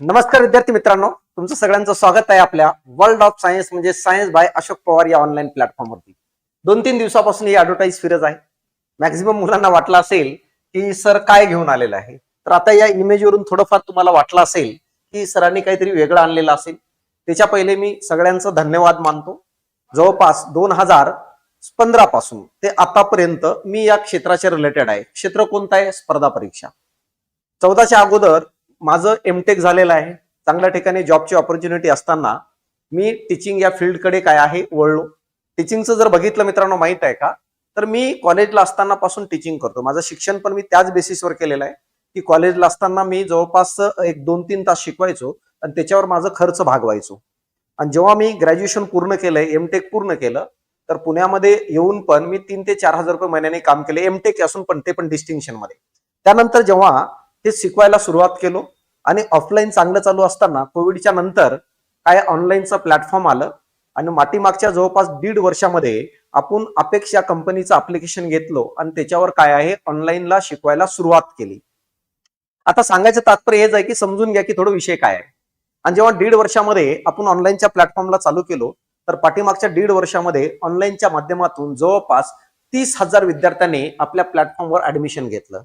नमस्कार विद्यार्थी मित्रांनो तुमचं सगळ्यांचं स्वागत आहे आपल्या वर्ल्ड ऑफ सायन्स म्हणजे सायन्स बाय अशोक पवार या ऑनलाईन प्लॅटफॉर्मवरती दोन तीन दिवसापासून ही ऍडव्हर्टाईज फिरत आहे. मॅक्झिमम मुलांना वाटलं असेल की सर काय घेऊन आलेलं आहे? तर आता या इमेजवरून थोडंफार तुम्हाला वाटलं असेल की सरांनी काहीतरी वेगळं आणलेलं असेल. त्याच्या पहिले मी सगळ्यांचा धन्यवाद मानतो. जवळपास दोन हजार पंधरा पासून ते आतापर्यंत मी या क्षेत्राच्या रिलेटेड आहे. क्षेत्र कोणतं आहे? स्पर्धा परीक्षा. चौदाच्या अगोदर माझं एमटेक झालेलं आहे. चांगल्या ठिकाणी जॉबची ऑपॉर्च्युनिटी असताना मी टीचिंग या फील्डकडे काय आहे वळलो. टीचिंगचं जर बघितलं मित्रांनो माहीत आहे का? तर मी कॉलेजला असताना पासून टीचिंग करतो. माझं शिक्षण पण मी त्याच बेसिसवर केलेलं आहे की कॉलेजला असताना मी जवळपास एक दोन तीन तास शिकवायचो आणि त्याच्यावर माझं खर्च भागवायचो. आणि जेव्हा मी ग्रॅज्युएशन पूर्ण केलंय एमटेक पूर्ण केलं तर पुण्यामध्ये येऊन पण मी तीन ते चार हजार रुपये महिन्याने काम केले. एमटेक असून पण ते पण डिस्टिंक्शनमध्ये. त्यानंतर जेव्हा हे शिकवायला सुरुवात केलो आणि ऑफलाईन चांगलं चालू असताना कोविडच्या नंतर काय ऑनलाईनचं प्लॅटफॉर्म आलं आणि मातीमागच्या जवळपास दीड वर्षामध्ये आपण अपेक्षा कंपनीचं अप्लिकेशन घेतलो आणि त्याच्यावर काय आहे ऑनलाईनला शिकवायला सुरुवात केली. आता सांगायचं तात्पर्य हेच आहे की समजून घ्या की थोडं विषय काय आहे. आणि जेव्हा दीड वर्षामध्ये आपण ऑनलाईनच्या प्लॅटफॉर्मला चालू केलो तर पाठीमागच्या दीड वर्षामध्ये ऑनलाईनच्या माध्यमातून जवळपास तीस हजार विद्यार्थ्यांनी आपल्या प्लॅटफॉर्मवर ऍडमिशन घेतलं.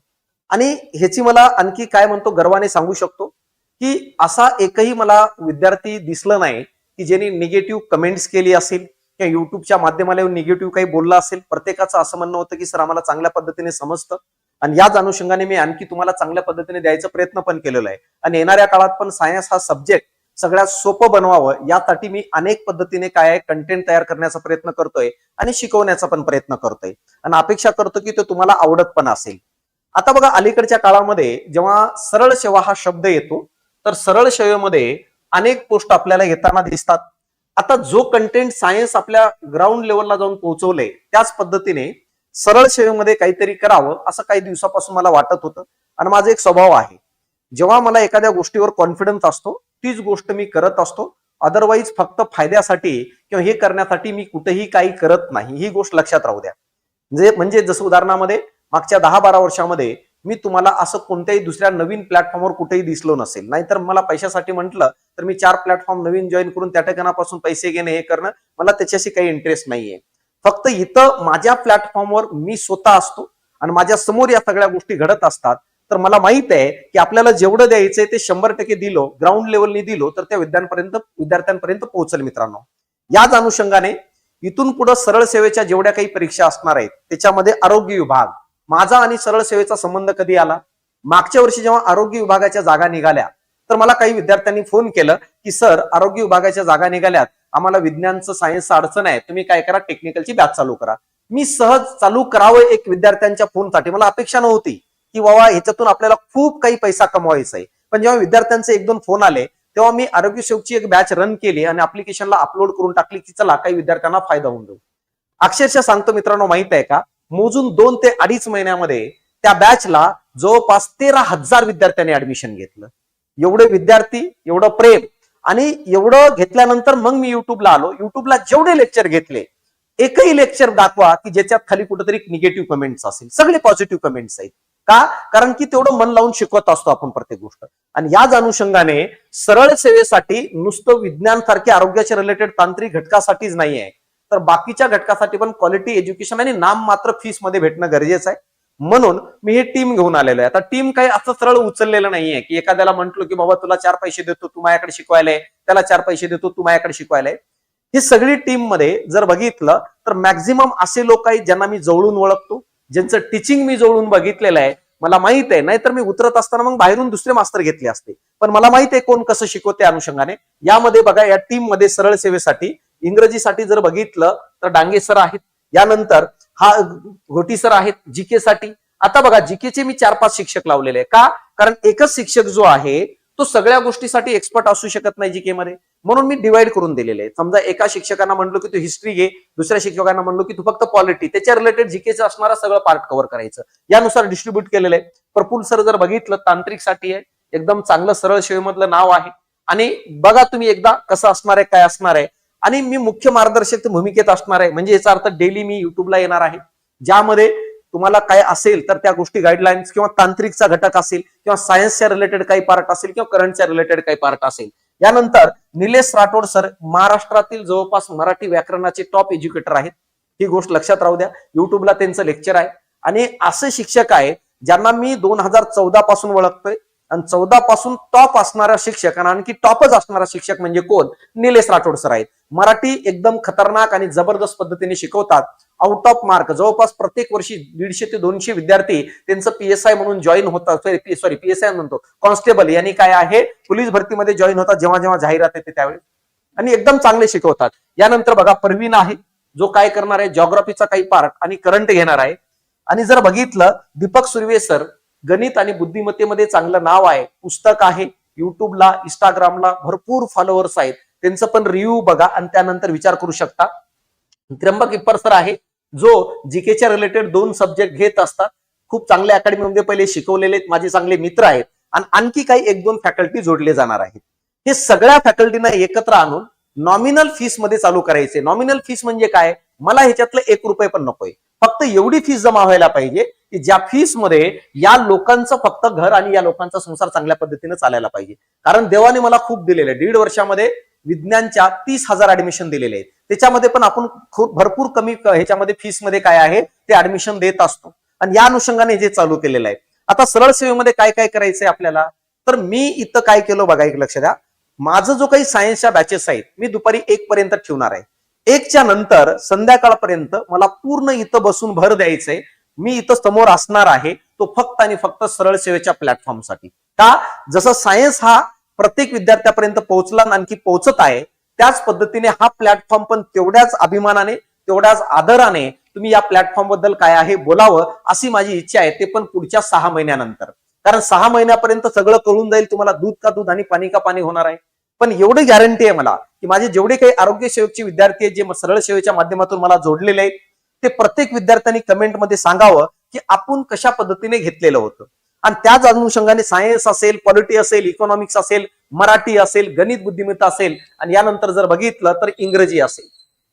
आणि ह्याची मला आणखी काय म्हणतो गर्वाने सांगू शकतो की असा एकही मला विद्यार्थी दिसलं नाही की ज्यांनी निगेटिव्ह कमेंट्स केली असेल किंवा युट्यूबच्या माध्यमाला निगेटिव्ह काही बोललं असेल. प्रत्येकाचं असं म्हणणं होतं की सर आम्हाला चांगल्या पद्धतीने समजतं. आणि याच अनुषंगाने मी आणखी तुम्हाला चांगल्या पद्धतीने द्यायचा प्रयत्न पण केलेला आहे. आणि येणाऱ्या काळात पण सायन्स हा सब्जेक्ट सगळ्यात सोपं बनवावं यासाठी मी अनेक पद्धतीने काय आहे कंटेंट तयार करण्याचा प्रयत्न करतोय आणि शिकवण्याचा पण प्रयत्न करतोय. आणि अपेक्षा करतो की तो तुम्हाला आवडत पण असेल. आता बघा अलीकडच्या काळामध्ये जेव्हा सरळ सेवा हा शब्द येतो तर सरळ सेवेमध्ये अनेक पोस्ट आपल्याला येताना दिसतात. आता जो कंटेंट सायन्स आपल्या ग्राउंड लेवलला जाऊन पोहोचवले त्याच पद्धतीने सरळ सेवेमध्ये काहीतरी करावं असं काही दिवसापासून मला वाटत होतं. आणि माझा एक स्वभाव आहे. जेव्हा मला एखाद्या गोष्टीवर कॉन्फिडन्स असतो तीच गोष्ट मी करत असतो. अदरवाईज फक्त फायद्यासाठी किंवा हे करण्यासाठी मी कुठेही काही करत नाही. ही गोष्ट लक्षात राहू द्या. म्हणजे म्हणजे जसं उदाहरणामध्ये मागच्या दहा बारा वर्षामध्ये मी तुम्हाला असं कोणत्याही दुसऱ्या नवीन प्लॅटफॉर्मवर कुठेही दिसलो नसेल. नाहीतर मला पैशासाठी म्हटलं तर मी चार प्लॅटफॉर्म नवीन जॉईन करून त्या ठिकाणापासून पैसे घेणे हे करणं मला त्याच्याशी काही इंटरेस्ट नाहीये. फक्त इथं माझ्या प्लॅटफॉर्मवर मी स्वतः असतो आणि माझ्यासमोर या सगळ्या गोष्टी घडत असतात. तर मला माहीत आहे की आपल्याला जेवढं द्यायचंय ते शंभर टक्के दिलो ग्राउंड लेवलनी दिलो तर त्या विद्यापर्यंत विद्यार्थ्यांपर्यंत पोहोचल मित्रांनो. याच अनुषंगाने इथून पुढे सरळ सेवेच्या जेवढ्या काही परीक्षा असणार आहेत त्याच्यामध्ये आरोग्य विभाग माझा आणि सरळ सेवेचा संबंध कधी आला? मागच्या वर्षी जेव्हा आरोग्य विभागाच्या जागा निघाल्या तर मला काही विद्यार्थ्यांनी फोन केलं की सर आरोग्य विभागाच्या जागा निघाल्यात. आम्हाला विज्ञानचं सायन्सचं अडचण आहे. तुम्ही काय करा? टेक्निकलची बॅच चालू करा. मी सहज चालू करावं एक विद्यार्थ्यांच्या फोनसाठी मला अपेक्षा नव्हती की बाबा ह्याच्यातून आपल्याला खूप काही पैसा कमवायचा आहे. पण जेव्हा विद्यार्थ्यांचे एक दोन फोन आले तेव्हा मी आरोग्य सेवकची एक बॅच रन केली आणि अप्लिकेशनला अपलोड करून टाकली की चला काही विद्यार्थ्यांना फायदा होऊन देऊ अक्षरशः सांगतो मित्रांनो माहीत आहे का? मोजून दोन ते अडीच महिन्यामध्ये त्या बॅचला जवळपास तेरा हजार विद्यार्थ्यांनी ऍडमिशन घेतलं. एवढे विद्यार्थी एवढं प्रेम आणि एवढं घेतल्यानंतर मग मी युट्यूबला आलो. युट्यूबला जेवढे लेक्चर घेतले एकही लेक्चर दाखवा की ज्याच्यात खाली कुठेतरी निगेटिव्ह कमेंट्स असेल. सगळे पॉझिटिव्ह कमेंट्स आहेत. का? कारण की तेवढं मन लावून शिकवत असतो आपण प्रत्येक गोष्ट. आणि याच अनुषंगाने सरळ सेवेसाठी नुसतं विज्ञान सारखे आरोग्याच्या रिलेटेड तांत्रिक घटकासाठीच नाही आहे तर बाकीच्या घटकासाठी पण क्वालिटी एज्युकेशन आणि नाम मात्र फीसमध्ये भेटणं गरजेचं आहे. म्हणून मी हे टीम घेऊन आलेलो आहे. आता टीम काही असं सरळ उचललेलं नाहीये की एखाद्याला म्हंटलो की बाबा तुला चार पैसे देतो तू माझ्याकडे शिकवायला त्याला चार पैसे देतो तू माझ्याकडे शिकवायला ही सगळी टीममध्ये जर बघितलं तर मॅक्झिमम असे लोक आहेत ज्यांना मी जवळून ओळखतो ज्यांचं टीचिंग मी जवळून बघितलेलं आहे. मला माहीत आहे नाहीतर मी उतरत असताना मग बाहेरून दुसरे मास्तर घेतले असते. पण मला माहीत आहे कोण कसं शिकवते अनुषंगाने. यामध्ये बघा या टीममध्ये सरळ सेवेसाठी इंग्रजीसाठी जर बघितलं तर डांगे सर आहेत. यानंतर हा घोटी सर आहेत जीके साठी. आता बघा जीकेचे मी चार पाच शिक्षक लावलेले आहे का? कारण एकच शिक्षक जो आहे तो सगळ्या गोष्टीसाठी एक्सपर्ट असू शकत नाही जीके मध्ये. म्हणून मी डिवाइड करून दिलेले आहे समजा एका शिक्षकांना म्हणलो की तू हिस्ट्री घे दुसऱ्या शिक्षकांना म्हणलो की तू फक्त पॉलिटी त्याच्या रिलेटेड जीकेचं असणारा सगळं पार्ट कव्हर करायचं. यानुसार डिस्ट्रीब्यूट केलेलं आहे. प्रफुल सर जर बघितलं तांत्रिकसाठी आहे. एकदम चांगलं सरळ शेवेमधलं नाव आहे. आणि बघा तुम्ही एकदा कसं असणार आहे काय असणार आहे. आणि मी मुख्य मार्गदर्शक भूमिकेत असणार आहे. म्हणजे याचा अर्थ डेली मी युट्यूबला येणार आहे. ज्यामध्ये तुम्हाला काय असेल तर त्या गोष्टी गाईडलाईन्स किंवा तांत्रिकचा घटक असेल किंवा सायन्सच्या रिलेटेड काही पार्ट असेल किंवा करंटच्या रिलेटेड काही पार्ट असेल. यानंतर निलेश राठोड सर महाराष्ट्रातील जवळपास मराठी व्याकरणाचे टॉप एज्युकेटर आहेत. ही गोष्ट लक्षात राहू द्या. युट्यूबला त्यांचं लेक्चर आहे. आणि असे शिक्षक आहे ज्यांना मी दोन हजार चौदा पासून ओळखतोय. आणि चौदा पासून टॉप असणारा शिक्षक आणि आणखी टॉपच असणारा शिक्षक म्हणजे कोण? निलेश राठोड सर आहेत. मराठी एकदम खतरनाक आणि जबरदस्त पद्धतीने शिकवतात. आउट ऑफ मार्क जवळपास प्रत्येक वर्षी दीडशे ते दोनशे विद्यार्थी त्यांचं पीएसआय म्हणून जॉईन होतात. सॉरी पीएसआय म्हणतो. कॉन्स्टेबल यांनी काय आहे? पोलीस भरतीमध्ये जॉईन होतात जेव्हा जेव्हा जाहिरात येते त्यावेळी. आणि एकदम चांगले शिकवतात. यानंतर बघा परवीन आहे. जो काय करणार आहे? जॉग्राफीचा काही पार्ट आणि करंट घेणार आहे. आणि जर बघितलं दीपक सुर्वे सर गणित आणि बुद्धिमत्तेमध्ये चांगलं नाव आहे. पुस्तक आहे. युट्यूबला इंस्टाग्रामला भरपूर फॉलोअर्स आहेत. त्यांचं पण रिव्ह्यू बघा आणि त्यानंतर विचार करू शकता. त्र्यंबक इप्पर सर आहे. जो जीकेच्या रिलेटेड दोन सब्जेक्ट घेत असतात. खूप चांगल्या अकॅडमीमध्ये पहिले शिकवलेले आहेत, माझे चांगले मित्र आहेत. आणि आणखी काही एक दोन फॅकल्टी जोडले जाणार आहेत. हे सगळ्या फॅकल्टीना एकत्र आणून नॉमिनल फीसमध्ये चालू करायचे. नॉमिनल फीस म्हणजे काय? मला ह्याच्यातलं एक रुपये पण नकोय. फक्त एवढी फीस जमा व्हायला पाहिजे की ज्या फीसमध्ये या लोकांचं फक्त घर आणि या लोकांचा संसार चांगल्या पद्धतीने चालायला पाहिजे. कारण देवाने मला खूप दिलेलं आहे. दीड वर्षामध्ये विज्ञानच्या तीस हजार ऍडमिशन दिलेले आहेत. त्याच्यामध्ये पण आपण खूप भरपूर कमी ह्याच्यामध्ये फीसमध्ये काय आहे ते ऍडमिशन देत असतो. आणि या अनुषंगाने जे चालू केलेलं आहे. आता सरळ सेवेमध्ये काय काय करायचंय आपल्याला? तर मी इथं काय केलं बघा एक लक्ष द्या. माझं जो काही सायन्सच्या बॅचेस आहेत मी दुपारी एक पर्यंत ठेवणार आहे. एकच्या नंतर संध्याकाळपर्यंत मला पूर्ण इथं बसून भर द्यायचंय. मी इथं समोर असणार आहे. तो फक्त आणि फक्त सरळ सेवेच्या प्लॅटफॉर्मसाठी. का? जसं सायन्स हा प्रत्येक विद्यार्थ्यापर्यंत पोहोचला आणखी पोहोचत आहे त्याच पद्धतीने हा प्लॅटफॉर्म पण तेवढ्याच अभिमानाने तेवढ्याच आदराने तुम्ही या प्लॅटफॉर्मबद्दल काय आहे बोलावं अशी माझी इच्छा आहे. ते पण पुढच्या सहा महिन्यानंतर. कारण सहा महिन्यापर्यंत सगळं कळून जाईल तुम्हाला दूध का दूध आणि पाणी का पाणी होणार आहे. पण एवढी गॅरंटी आहे मला की माझे जेवढे काही आरोग्य सेवकचे विद्यार्थी आहेत जे सरळ सेवेच्या माध्यमातून मला जोडलेले आहेत ते प्रत्येक विद्यार्थ्यांनी कमेंटमध्ये सांगावं की आपण कशा पद्धतीने घेतलेलं होतं. आणि त्याच अनुषंगाने सायन्स असेल पॉलिटी असेल इकॉनॉमिक्स असेल मराठी असेल गणित बुद्धिमत्ता असेल आणि यानंतर जर बघितलं तर इंग्रजी असेल.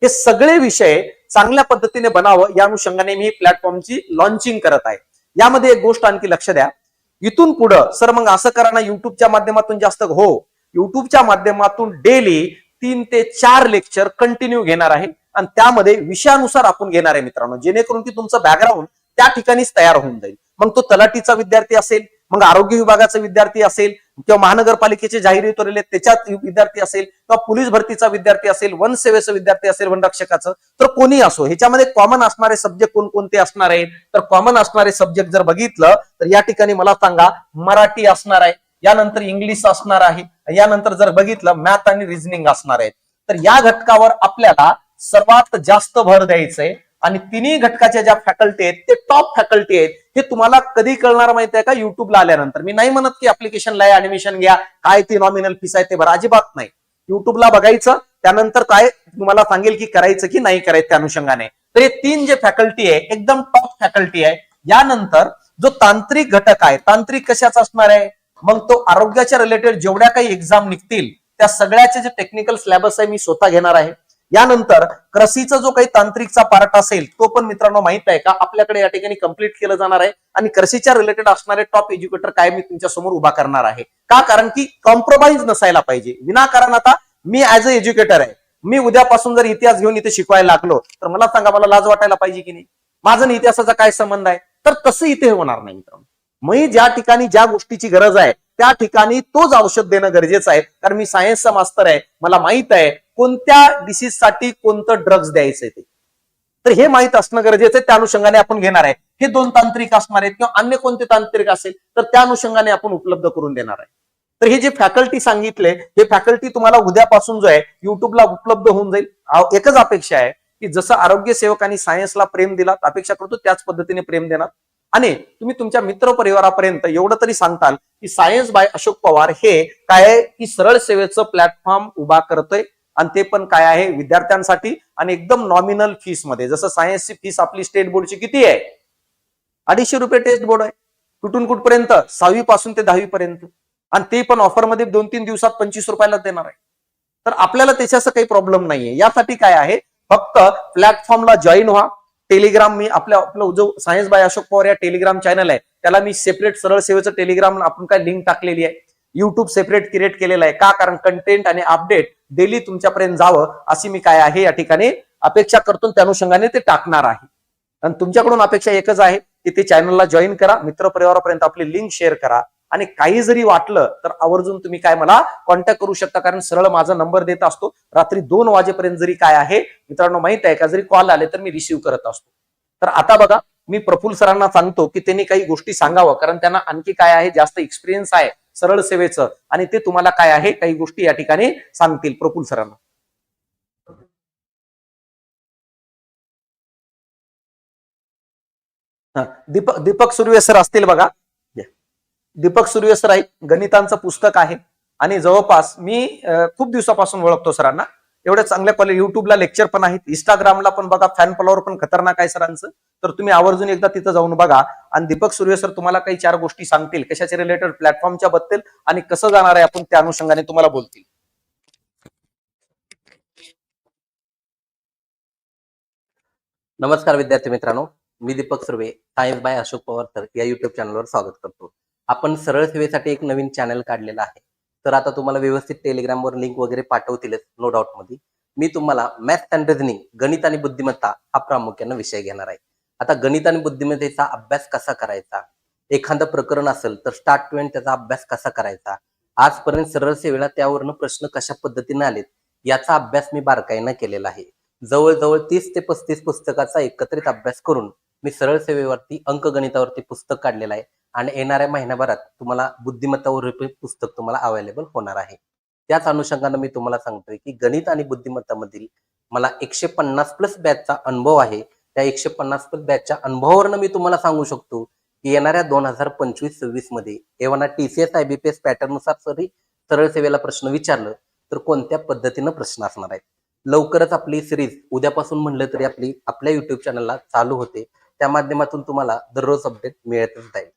हे सगळे विषय चांगल्या पद्धतीने बनावं या अनुषंगाने मी प्लॅटफॉर्मची लॉन्चिंग करत आहे. यामध्ये एक गोष्ट आणखी लक्ष द्या. इथून पुढं सर मग असं करा ना युट्यूबच्या माध्यमातून जास्त हो. युट्यूबच्या माध्यमातून डेली तीन ते चार लेक्चर कंटिन्यू घेणार आहे. आणि त्यामध्ये विषयानुसार आपण घेणार आहे मित्रांनो. जेणेकरून की तुमचं बॅकग्राऊंड त्या ठिकाणीच तयार होऊन जाईल. मग तो तलाठीचा विद्यार्थी असेल मग आरोग्य विभागाचा विद्यार्थी असेल किंवा महानगरपालिकेचे जाहीर उतरलेले त्याच्यात विद्यार्थी असेल किंवा पोलीस भरतीचा विद्यार्थी असेल वन सेवेचा विद्यार्थी असेल वनरक्षकाचं तर कोणी असो ह्याच्यामध्ये कॉमन असणारे सब्जेक्ट कोणकोणते असणार आहेत? तर कॉमन असणारे सब्जेक्ट जर बघितलं तर या ठिकाणी मला सांगा मराठी असणार आहे. यानंतर इंग्लिश असणार आहे. यानंतर जर बघितलं मॅथ आणि रिझनिंग असणार आहे तर या घटकावर आपल्याला सर्वात जास्त भर द्यायचंय. आणि तिन्ही घटकाच्या ज्या फॅकल्टी आहेत ते टॉप फॅकल्टी आहेत हे तुम्हाला कधी कळणार माहिती आहे का? युट्यूबला आल्यानंतर. मी नाही म्हणत की ऍप्लिकेशनला ऍडमिशन घ्या. काय ती नॉमिनल फीस आहे ते बरं अजिबात नाही. युट्यूबला बघायचं त्यानंतर काय तुम्हाला सांगेल की करायचं की नाही करायचं त्या अनुषंगाने. तर हे तीन जे फॅकल्टी आहे एकदम टॉप फॅकल्टी आहे. यानंतर जो तांत्रिक घटक आहे तांत्रिक कशाचा असणार आहे? मग तो आरोग्याच्या रिलेटेड जेवढ्या काही एक्झाम निघतील त्या सगळ्याचे जे टेक्निकल सिलेबस आहे मी स्वतः घेणार आहे. यानंतर कृषीचा जो काही तांत्रिकचा पार्ट असेल तो पण मित्रांनो माहीत आहे का? आपल्याकडे या ठिकाणी कंप्लीट केलं जाणार आहे. आणि कृषीच्या रिलेटेड असणारे टॉप एज्युकेटर काय मी तुमच्यासमोर उभा करणार आहे. का? कारण की कॉम्प्रोमाइज नसायला पाहिजे. विनाकारण आता मी ऍज अ एज्युकेटर आहे. मी उद्यापासून जर इतिहास घेऊन इथे शिकवायला लागलो तर मला सांगा मला लाज वाटायला पाहिजे की नाही? माझा इतिहासाचा काय संबंध आहे? तर तसं इथे होणार नाही मित्रांनो. मी ज्या ठिकाणी ज्या गोष्टीची गरज आहे त्या ठिकाणी तोच औषध देणं गरजेचं आहे. कारण मी सायन्सचा मास्तर आहे. मला माहीत आहे कोणत्या डिसीजसाठी कोणतं ड्रग्ज द्यायचंय ते. तर हे माहीत असणं गरजेचं आहे. त्या अनुषंगाने आपण घेणार आहे. हे दोन तांत्रिक असणार आहेत किंवा अन्य कोणते तांत्रिक असेल तर त्या अनुषंगाने आपण उपलब्ध करून देणार आहे. तर हे जे फॅकल्टी सांगितले हे फॅकल्टी तुम्हाला उद्यापासून जो आहे युट्यूबला उपलब्ध होऊन जाईल. एकच अपेक्षा आहे की जसं आरोग्य सेवकांनी सायन्सला प्रेम दिला अपेक्षा करतो त्याच पद्धतीने प्रेम देणार. आणि तुम्ही तुमच्या मित्र परिवारापर्यंत एवढं तरी सांगताल की सायन्स बाय अशोक पवार हे काय आहे? की सरळ सेवेचं प्लॅटफॉर्म उभा करतोय. आणि ते पण काय आहे? विद्यार्थ्यांसाठी आणि एकदम नॉमिनल फीसमध्ये. जसं सायन्सची फीस आपली स्टेट बोर्डची किती आहे? अडीचशे रुपये टेस्ट बोर्ड आहे. कुठून कुठपर्यंत? सहावी पासून ते दहावी पर्यंत आणि ते पण ऑफरमध्ये दोन तीन दिवसात पंचवीस रुपयाला देणार आहे. तर आपल्याला त्याच्याचं काही प्रॉब्लेम नाहीये. यासाठी काय आहे? फक्त प्लॅटफॉर्मला जॉईन व्हा. टेलिग्राम मी आपल्या आपलं जो सायन्स बाय अशोक पवार या टेलिग्राम चॅनल आहे त्याला मी सेपरेट सरळ सेवेचं टेलिग्राम आपण काय लिंक टाकलेली आहे. युट्यूब सेपरेट क्रिएट केलेलं आहे. का? कारण कंटेंट आणि अपडेट डेली तुमच्यापर्यंत जावं अशी मी काय आहे या ठिकाणी अपेक्षा करतो त्या अनुषंगाने ते टाकणार आहे. आणि तुमच्याकडून अपेक्षा एकच आहे की ते चॅनलला जॉईन करा. मित्रपरिवारापर्यंत आपली लिंक शेअर करा. आणि काही जरी वाटलं तर आवर्जून तुम्ही काय मला कॉन्टॅक्ट करू शकता. कारण सरळ माझा नंबर देत असतो. रात्री दोन वाजेपर्यंत जरी काय आहे मित्रांनो माहीत आहे का? जरी कॉल आले तर मी रिसिव्ह करत असतो. तर आता बघा मी प्रफुल्ल सरांना सांगतो की त्यांनी काही गोष्टी सांगावं. कारण त्यांना आणखी काय आहे? जास्त एक्सपिरियन्स आहे सरळ सेवेचं. आणि ते तुम्हाला काय आहे? काही गोष्टी या ठिकाणी सांगतील प्रफुल सरांना. हा, दीपक दीपक सुर्वे सर असतील बघा. दीपक सुर्वे आहे गणितांचं पुस्तक आहे. आणि जवळपास मी खूप दिवसापासून ओळखतो सरांना. एवढ्या चांगल्या कॉलेज युट्यूबला लेक्चर पण आहेत इंस्टाग्रामला पण बघा फॅन फॉलोवर पण खतरनाक आहे सरांचं. तर तुम्ही आवर्जून एकदा तिथं जाऊन बघा. आणि दीपक सूर्य सर तुम्हाला काही चार गोष्टी सांगतील कशाच्या रिलेटेड प्लॅटफॉर्मच्या बद्दल आणि कसं जाणार आहे आपण त्या अनुषंगाने तुम्हाला बोलतील. नमस्कार विद्यार्थी मित्रांनो. मी Deepak Surve science by Ashok Pawar sir या युट्यूब चॅनलवर स्वागत करतो. आपण सरळ सेवेसाठी एक नवीन चॅनल काढलेला आहे. तर आता तुम्हाला व्यवस्थित टेलिग्रामवर लिंक वगैरे पाठवतीलच नो डाऊटमध्ये मी तुम्हाला मॅथ्स अँड रिझनिंग गणित आणि बुद्धिमत्ता हा प्रामुख्याने विषय घेणार आहे. आता गणित आणि बुद्धिमत्तेचा अभ्यास कसा करायचा? एखादं प्रकरण असेल तर स्टार्ट टू एंड त्याचा अभ्यास कसा करायचा? आजपर्यंत सरळ सेवेला त्यावरनं प्रश्न कशा पद्धतीने आलेत? याचा अभ्यास मी बारकाईनं केलेला आहे. जवळजवळ तीस ते पस्तीस पुस्तकाचा एकत्रित अभ्यास करून मी सरळ सेवेवरती अंकगणितावरती पुस्तक काढलेलं आहे. आणि येणाऱ्या महिन्याभरात तुम्हाला बुद्धिमत्तावर पुस्तक तुम्हाला अवेलेबल होणार आहे. त्याच अनुषंगानं मी तुम्हाला सांगतोय की गणित आणि बुद्धिमत्तामधील मला एकशे पन्नास प्लस बॅचचा अनुभव आहे. त्या एकशे पन्नास प्लस बॅचच्या अनुभवावरनं मी तुम्हाला सांगू शकतो की येणाऱ्या दोन हजार पंचवीस सव्वीसमध्ये एव्हाना टीसीएस आयबीपीएस पॅटर्ननुसार जरी सरळ सेवेला प्रश्न विचारलं तर कोणत्या पद्धतीनं प्रश्न असणार आहेत? लवकरच आपली सिरीज उद्यापासून म्हणलं तरी आपली आपल्या युट्यूब चॅनलला चालू होते. त्या माध्यमातून तुम्हाला दररोज अपडेट मिळतच जाईल.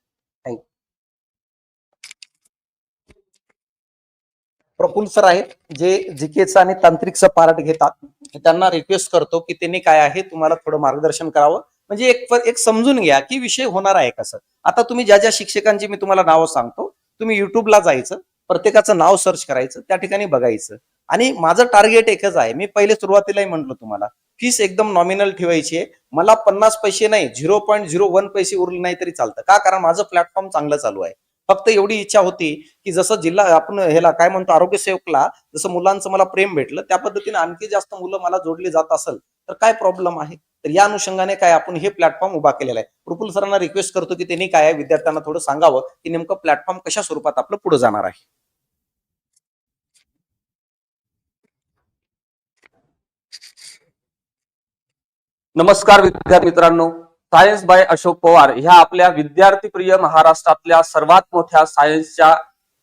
प्रफुल्ल सर आहेत जे जीकेचं आणि तांत्रिकचं पार्ट घेतात. त्यांना रिक्वेस्ट करतो की त्यांनी काय आहे तुम्हाला थोडं मार्गदर्शन करावं. म्हणजे एक एक समजून घ्या की विषय होणार आहे कसं आता तुम्ही ज्या ज्या शिक्षकांची मी तुम्हाला नावं सांगतो तुम्ही युट्यूबला जायचं प्रत्येकाचं नाव सर्च करायचं त्या ठिकाणी बघायचं. आणि माझं टार्गेट एकच आहे मी पहिले सुरुवातीलाही म्हंटल तुम्हाला फीस एकदम नॉमिनल ठेवायची आहे. मला पन्नास पैसे नाही झिरो पॉईंट झिरो वन पैसे उरले नाही तरी चालतं. का? कारण माझं प्लॅटफॉर्म चांगलं चालू आहे. फक्त एवढी इच्छा होती की जसं जिल्हा आपण ह्याला काय म्हणतो आरोग्य सेवकला जसं मुलांचं मला प्रेम भेटलं त्या पद्धतीने आणखी जास्त मुलं मला जोडली जात असेल तर काय प्रॉब्लेम आहे? तर या अनुषंगाने काय आपण हे प्लॅटफॉर्म उभा केलेला आहे. प्रफुल सरांना रिक्वेस्ट करतो की त्यांनी काय विद्यार्थ्यांना थोडं सांगावं की नेमकं प्लॅटफॉर्म कशा स्वरूपात आपलं पुढे जाणार आहे. नमस्कार विद्यार्थी मित्रांनो. सायन्स बाय अशोक पवार ह्या आपल्या विद्यार्थी प्रिय महाराष्ट्रातल्या सर्वात मोठ्या सायन्सच्या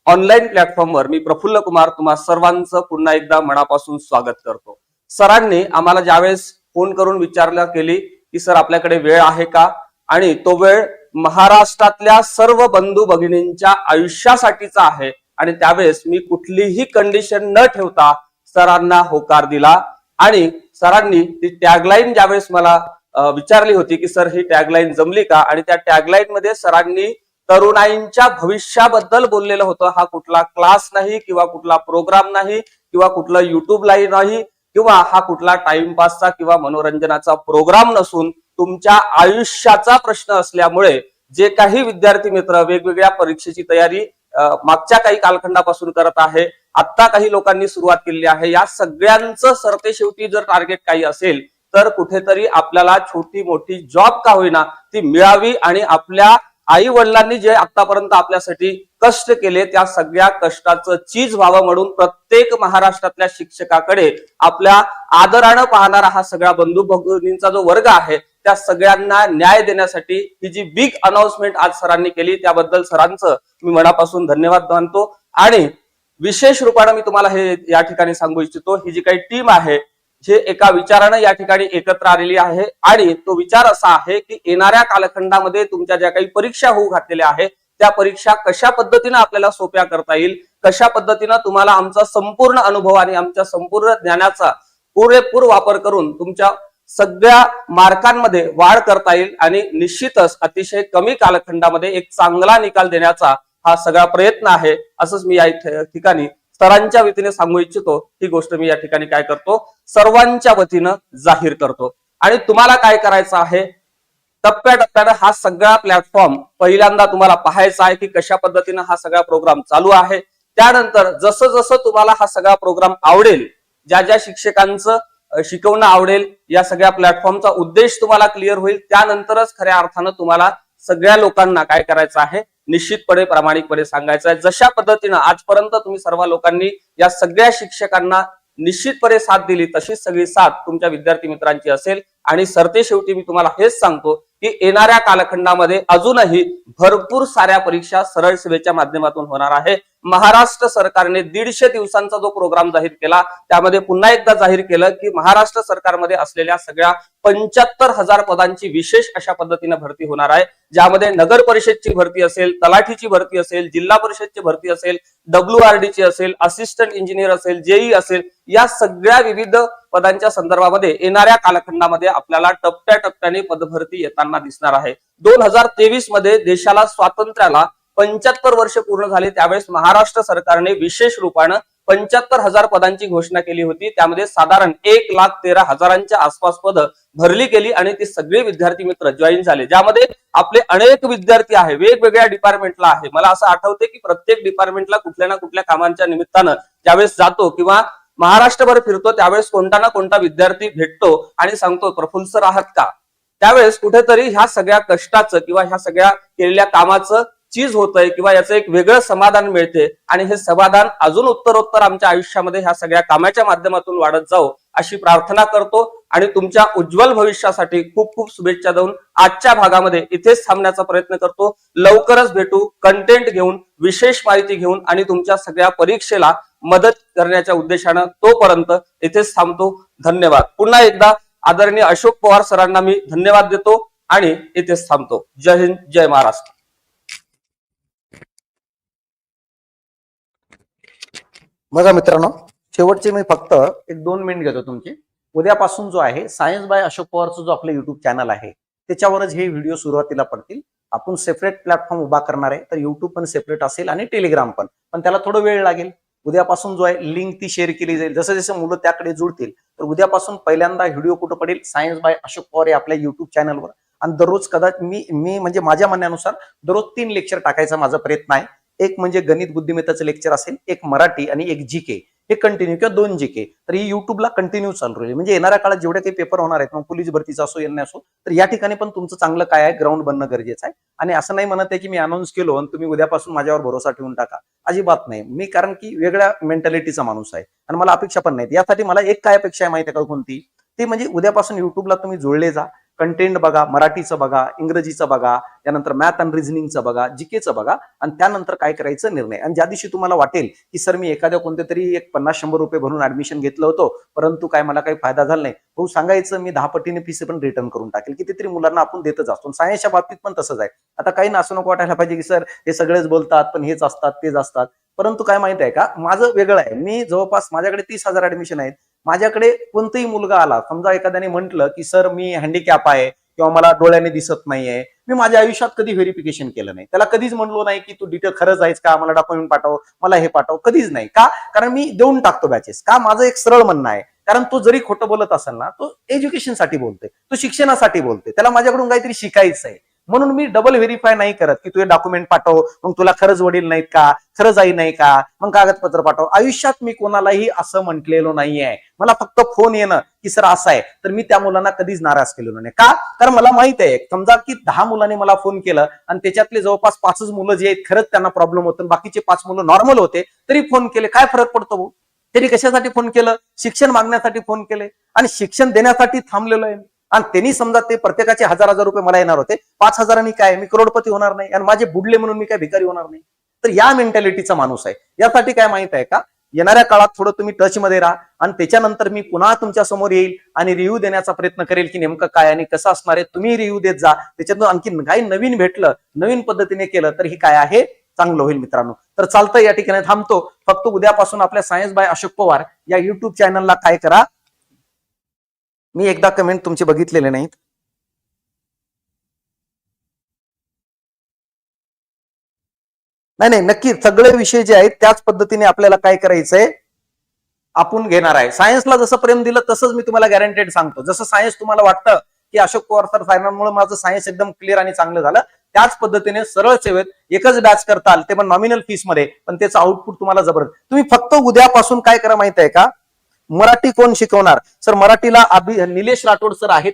ऑनलाईन प्लॅटफॉर्मवर मी प्रफुल्ल कुमार तुम्हा सर्वांचं पुन्हा एकदा मनापासून स्वागत करतो. सरांनी आम्हाला ज्यावेळेस फोन करून विचारला केली की सर आपल्याकडे वेळ आहे का? आणि तो वेळ महाराष्ट्रातल्या सर्व बंधू भगिनींच्या आयुष्यासाठीचा आहे. आणि त्यावेळेस मी कुठलीही कंडिशन न ठेवता सरांना होकार दिला. आणि सरांनी ती टॅगलाईन ज्यावेळेस मला विचारली होती की सर ही टॅगलाईन जमली का? आणि त्या टॅगलाईन मध्ये सरांनी तरुणाईंच्या भविष्याबद्दल बोललेलं होतं. हा कुठला क्लास नाही किंवा कुठला प्रोग्राम नाही किंवा कुठला युट्यूब लाईव्ह नाही किंवा हा कुठला टाइमपासचा किंवा मनोरंजनाचा प्रोग्राम नसून तुमच्या आयुष्याचा प्रश्न असल्यामुळे जे काही विद्यार्थी मित्र वेगवेगळ्या परीक्षेची तयारी मागच्या काही कालखंडापासून करत आहे आता काही लोकांनी सुरुवात केलेली आहे. या सगळ्यांचं सरते शेवटी जर टार्गेट काही असेल तर कुठेतरी आपल्याला छोटी मोठी जॉब का होईना ती मिळावी आणि आपल्या आई वडिलांनी जे आतापर्यंत आपल्यासाठी कष्ट केले त्या सगळ्या कष्टाचं चीज व्हावं म्हणून प्रत्येक महाराष्ट्रातल्या शिक्षकाकडे आपल्या आदरानं पाहणारा हा सगळा बंधू भगिनींचा जो वर्ग आहे त्या सगळ्यांना न्याय देण्यासाठी ही जी बिग अनाउन्समेंट आज सरांनी केली त्याबद्दल सरांचं मी मनापासून धन्यवाद मानतो. आणि विशेष रूपाने मी तुम्हाला हे या ठिकाणी सांगू इच्छितो. ही जी काही टीम आहे हे एका विचारानं या ठिकाणी एकत्र आलेली आहे आणि तो विचार असा आहे की येणाऱ्या कालखंडामध्ये तुमच्या ज्या काही परीक्षा होऊ घातलेल्या आहेत त्या परीक्षा कशा पद्धतीनं आपल्याला सोप्या करता येईल कशा पद्धतीनं तुम्हाला आमचा संपूर्ण अनुभव आणि आमच्या संपूर्ण ज्ञानाचा पुरेपूर वापर करून तुमच्या सगळ्या मार्कांमध्ये वाढ करता येईल आणि निश्चितच अतिशय कमी कालखंडामध्ये एक चांगला निकाल देण्याचा हा सगळा प्रयत्न आहे असंच मी या ठिकाणी सरांच्या वतीने सांगू इच्छितो. ही गोष्ट मी या ठिकाणी काय करतो? सर्वांच्या वतीनं जाहीर करतो. आणि तुम्हाला काय करायचं आहे? टप्प्याटप्प्यानं हा सगळा प्लॅटफॉर्म पहिल्यांदा तुम्हाला पाहायचा आहे की कशा पद्धतीनं हा सगळा प्रोग्राम चालू आहे. त्यानंतर जसं जसं तुम्हाला हा सगळा प्रोग्राम आवडेल ज्या ज्या शिक्षकांचं शिकवणं आवडेल या सगळ्या प्लॅटफॉर्मचा उद्देश तुम्हाला क्लिअर होईल. त्यानंतरच खऱ्या अर्थानं तुम्हाला सगळ्या लोकांना काय करायचं आहे? निश्चितपणे प्रामाणिकपणे सांगायचं आहे. जशा पद्धतीनं आजपर्यंत तुम्ही सर्व लोकांनी या सगळ्या शिक्षकांना निश्चितपणे साथ दिली तशीच सगळी साथ तुमच्या विद्यार्थी मित्रांची असेल. आणि सरते शेवटी मी तुम्हाला हेच सांगतो की येणाऱ्या कालखंडामध्ये अजूनही भरपूर साऱ्या परीक्षा सरळ सेवेच्या माध्यमातून होणार आहे. महाराष्ट्र सरकारने दीडशे दिवसांचा जो प्रोग्राम जाहीर केला त्यामध्ये पुन्हा एकदा जाहीर केलं की महाराष्ट्र सरकारमध्ये असलेल्या सगळ्या पंच्याहत्तर हजार पदांची विशेष अशा पद्धतीने भरती होणार आहे. ज्यामध्ये नगर परिषदची भरती असेल तलाठीची भरती असेल जिल्हा परिषदची भरती असेल डब्ल्यू आर ची असेल असिस्टंट इंजिनियर असेल जेई असेल या सगळ्या विविध पदांच्या संदर्भामध्ये येणाऱ्या कालखंडामध्ये आपल्याला टप्प्याटप्प्याने पदभरती येताना दिसणार आहे. दोन हजार तेवीसमध्ये देशाला स्वातंत्र्याला पंच्याहत्तर वर्ष पूर्ण झाले. त्यावेळेस महाराष्ट्र सरकारने विशेष रूपानं पंच्याहत्तर हजार पदांची घोषणा केली होती. त्यामध्ये साधारण एक लाख तेरा हजारांच्या आसपास पद भरली गेली आणि ती सगळे विद्यार्थी मित्र जॉईन झाले. ज्यामध्ये आपले अनेक विद्यार्थी आहे. वेगवेगळ्या डिपार्टमेंटला आहे. मला असं आठवते की प्रत्येक डिपार्टमेंटला कुठल्या ना कुठल्या कामांच्या निमित्तानं ज्यावेळेस जातो किंवा महाराष्ट्रभर फिरतो त्यावेळेस कोणता ना कोणता विद्यार्थी भेटतो आणि सांगतो प्रफुल्ल सर आहात का? त्यावेळेस कुठेतरी ह्या सगळ्या कष्टाचं किंवा ह्या सगळ्या केलेल्या कामाचं चीज होतंय किंवा याचं एक वेगळं समाधान मिळते आणि हे समाधान अजून उत्तरोत्तर आमच्या आयुष्यामध्ये ह्या सगळ्या कामाच्या माध्यमातून वाढत जाऊ अशी प्रार्थना करतो आणि तुमच्या उज्ज्वल भविष्यासाठी खूप खूप शुभेच्छा देऊन आजच्या भागामध्ये इथेच थांबण्याचा प्रयत्न करतो. लवकरच भेटू कंटेंट घेऊन विशेष माहिती घेऊन आणि तुमच्या सगळ्या परीक्षेला मदत करण्याच्या उद्देशानं तोपर्यंत इथेच थांबतो. धन्यवाद. पुन्हा एकदा आदरणीय अशोक पवार सरांना मी धन्यवाद देतो आणि इथेच थांबतो. जय हिंद जय महाराष्ट्र. बघा मित्रांनो शेवटचे मी फक्त एक दोन मिनिट घेतो तुमची. उद्यापासून जो आहे सायन्स बाय अशोक पवारचं जो आपलं युट्यूब चॅनल आहे त्याच्यावरच हे व्हिडिओ सुरुवातीला पडतील. आपण सेपरेट प्लॅटफॉर्म उभा करणार आहे तर युट्यूब पण सेपरेट असेल आणि टेलिग्राम पण. पण त्याला थोडं वेळ लागेल. उद्यापासून जो आहे लिंक ती शेअर केली जाईल. जसं जसं मुलं त्याकडे जुळतील तर उद्यापासून पहिल्यांदा व्हिडिओ कुठं पडेल सायन्स बाय अशोक पवार या आपल्या युट्यूब चॅनलवर आणि दररोज कदाचित मी मी म्हणजे माझ्या म्हणण्यानुसार दररोज तीन लेक्चर टाकायचा माझा प्रयत्न आहे. एक म्हणजे गणित बुद्धिमत्ताचं लेक्चर असेल एक मराठी आणि एक जी के हे कंटिन्यू किंवा दोन जी के तर ही युट्यूबला कंटिन्यू चालू राहील. म्हणजे येणाऱ्या काळात जेवढे काही पेपर होणार आहेत मग पोलीस भरतीचा असो यांना असो तर या ठिकाणी पण तुमचं चांगलं काय आहे ग्राउंड बनणं गरजेचं आहे. आणि असं नाही म्हणत आहे की मी अनाऊन्स केलो आणि तुम्ही उद्यापासून माझ्यावर भरोसा ठेवून टाका. अजिबात नाही. मी कारण की वेगळ्या मेंटॅलिटीचा माणूस आहे. आणि मला अपेक्षा पण नाहीत. यासाठी मला एक काय अपेक्षा आहे माहिती आहे का कोणती? ते म्हणजे उद्यापासून युट्यूबला तुम्ही जोडले जा. कंटेंट बघा मराठीचं बघा इंग्रजीचं बघा त्यानंतर मॅथ अँड रिझनिंगचं बघा जीकेचं बघा आणि त्यानंतर काय करायचं निर्णय. आणि ज्या दिवशी तुम्हाला वाटेल की सर मी एखाद्या कोणत्या तरी एक पन्नास शंभर रुपये भरून ऍडमिशन घेतलं होतं परंतु काय मला काही फायदा झाला नाही भाऊ सांगायचं मी दहा पटीने फीस पण रिटर्न करून टाकेल. कितीतरी मुलांना आपण देतच असतो. सायन्सच्या बाबतीत पण तसंच आहे. आता काही ना असं नको वाटायला पाहिजे की सर हे सगळेच बोलतात पण हेच असतात तेच असतात. परंतु काय माहिती आहे का? माझं वेगळं आहे. मी जवळपास माझ्याकडे तीस हजार ऍडमिशन आहेत. माझ्याकडे कोणताही मुलगा आला समजा एखाद्याने म्हटलं की सर मी हँडिकॅप आहे किंवा मला डोळ्याने दिसत नाहीये. मी माझ्या आयुष्यात कधी व्हेरिफिकेशन केलं नाही. त्याला कधीच म्हणलो नाही की तू डिटेल खरंच आहेस का? मला डॉक्युमेंट पाठव मला हे पाठव. कधीच नाही. का? कारण मी देऊन टाकतो बॅचेस का? माझं एक सरळ म्हणणं आहे. कारण तो जरी खोटं बोलत असेल ना तो एज्युकेशनसाठी बोलतोय. तो शिक्षणासाठी बोलतोय. त्याला माझ्याकडून काहीतरी शिकायचं आहे म्हणून मी डबल व्हेरीफाय नाही करत की तुझे डॉक्युमेंट पाठव. मग तुला खरंच वडील नाहीत का? खरंच आई नाही का? मग कागदपत्र पाठव. आयुष्यात मी कोणालाही असं म्हटलेलो नाहीये. मला फक्त फोन येणं की सर असं आहे. तर मी त्या मुलांना कधीच नाराज केलेलो नाही. का? कारण मला माहीत आहे समजा की दहा मुलांनी मला फोन केलं आणि त्याच्यातले जवळपास पाचच मुलं जे आहेत खरंच त्यांना प्रॉब्लेम होतं बाकीचे पाच मुलं नॉर्मल होते तरी फोन केले. काय फरक पडतो भाऊ? त्यांनी कशासाठी फोन केलं? शिक्षण मागण्यासाठी फोन केले. आणि शिक्षण देण्यासाठी थांबलेलो आहे आणि त्यांनी समजा ते प्रत्येकाचे हजार हजार रुपये मला येणार होते. पाच हजारांनी काय? मी करोडपती होणार नाही. आणि माझे बुडले म्हणून मी काय भिकारी होणार नाही? तर या मेंटॅलिटीचा माणूस आहे. यासाठी काय माहीत आहे का? येणाऱ्या काळात थोडं तुम्ही टच मध्ये राहा. आणि त्याच्यानंतर मी पुन्हा तुमच्यासमोर येईल आणि रिव्ह्यू देण्याचा प्रयत्न करेल की नेमकं काय आणि कसं असणार आहे. तुम्ही रिव्ह्यू देत जा. त्याच्यातून आणखी काही नवीन भेटलं नवीन पद्धतीने केलं तर हे काय आहे? चांगलं होईल मित्रांनो. तर चालतं या ठिकाणी थांबतो. फक्त उद्यापासून आपल्या सायन्स बाय अशोक पवार या युट्यूब चॅनलला काय करा? मी एकदा कमेंट तुमचे बघितलेले नाहीत. नाही नाही नक्की सगळे विषय जे आहेत त्याच पद्धतीने आपल्याला काय करायचंय आपण घेणार आहे. सायन्सला जसं प्रेम दिलं तसंच मी तुम्हाला गॅरंटेड सांगतो. जसं सायन्स तुम्हाला वाटतं की अशोक पवार सर सायन्समुळे माझं सायन्स एकदम क्लिअर आणि चांगलं झालं त्याच पद्धतीने सरळ सेवेत एकच बॅच करताल ते पण नॉमिनल फीसमध्ये पण त्याचं आउटपुट तुम्हाला जबरदस्त तुम्ही फक्त उद्यापासून काय करा माहीत आहे का? मराठी कोण शिकवणार? सर मराठीला अभि निलेश राठोड सर आहेत.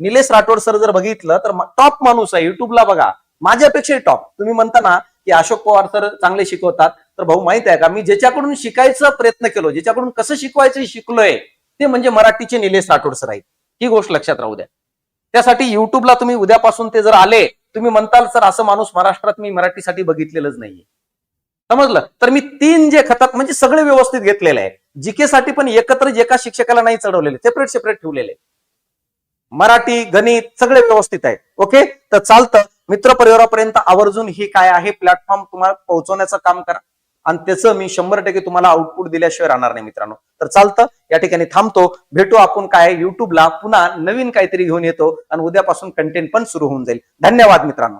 निलेश राठोड सर जर बघितलं तर टॉप माणूस आहे. युट्यूबला बघा. माझ्यापेक्षा टॉप तुम्ही म्हणता ना की अशोक पवार सर चांगले शिकवतात. तर भाऊ माहीत आहे का? मी ज्याच्याकडून शिकायचा प्रयत्न केलो ज्याच्याकडून कसं शिकवायचं शिकलोय ते म्हणजे मराठीचे निलेश राठोड सर आहेत. ही गोष्ट लक्षात राहू द्या. त्यासाठी युट्यूबला तुम्ही उद्यापासून ते जर आले तुम्ही म्हणताल सर असं माणूस महाराष्ट्रात मी मराठीसाठी बघितलेलंच नाहीये. समजलं? तर मी तीन जे खतात म्हणजे सगळे व्यवस्थित घेतलेले आहे जीके साठी पण एकत्र एका शिक्षकाला नाही चढवलेले सेपरेट सेपरेट ठेवलेले मराठी गणित सगळे व्यवस्थित आहे ओके तर चालतं. मित्र परिवारापर्यंत आवर्जून ही काय आहे? प्लॅटफॉर्म तुम्हाला पोहोचवण्याचं काम करा. आणि त्याचं मी शंभर टक्के तुम्हाला आउटपुट दिल्याशिवाय राहणार नाही मित्रांनो. तर चालतं. या ठिकाणी थांबतो. भेटू आपण काय युट्यूबला पुन्हा नवीन काहीतरी घेऊन येतो. आणि उद्यापासून कंटेंट पण सुरू होऊन जाईल. धन्यवाद मित्रांनो.